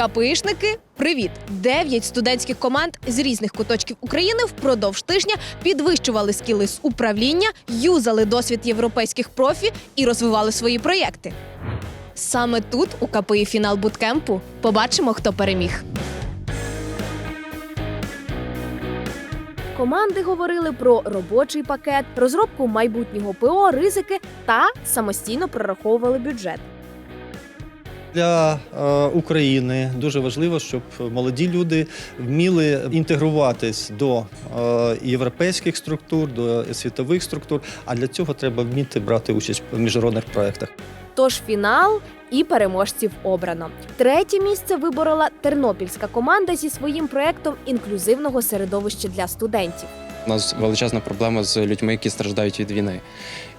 КПІшники, привіт! Дев'ять студентських команд з різних куточків України впродовж тижня підвищували скіли з управління, юзали досвід європейських профі і розвивали свої проєкти. Саме тут, у КПІ фінал буткемпу, побачимо, хто переміг. Команди говорили про робочий пакет, розробку майбутнього ПО, ризики та самостійно прораховували бюджет. Для е, України дуже важливо, щоб молоді люди вміли інтегруватись до е, європейських структур, до світових структур. А для цього треба вміти брати участь в міжнародних проєктах. Тож фінал і переможців обрано. Третє місце виборола тернопільська команда зі своїм проектом інклюзивного середовища для студентів. У нас величезна проблема з людьми, які страждають від війни.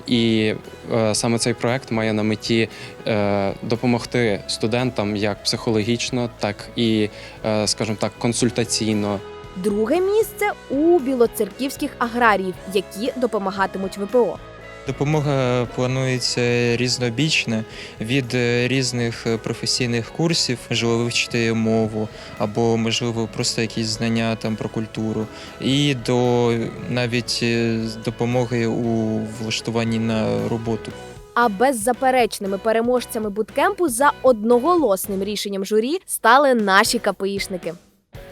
І е, саме цей проект має на меті е, допомогти студентам як психологічно, так і, е, скажімо так, консультаційно. Друге місце у білоцерківських аграріїв, які допомагатимуть ВПО. Допомога планується різнобічна від е, різних е, професійних курсів, можливо, вивчити мову або можливо просто якісь знання там про культуру, і до навіть е, допомоги у влаштуванні на роботу. А беззаперечними переможцями буткемпу за одноголосним рішенням журі стали наші КПІшники.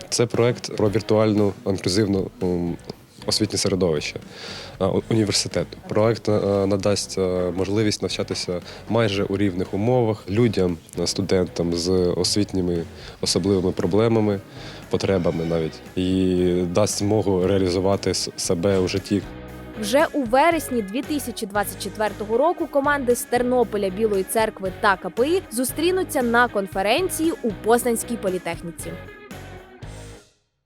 Це проект про віртуальну інклюзивну освітнє середовище університету. Проект е, надасть е, можливість навчатися майже у рівних умовах людям, е, студентам з освітніми особливими проблемами, потребами навіть, і дасть змогу реалізувати себе у житті. Вже у вересні 2024 року команди з Тернополя, Білої церкви та КПІ зустрінуться на конференції у Познанській політехніці.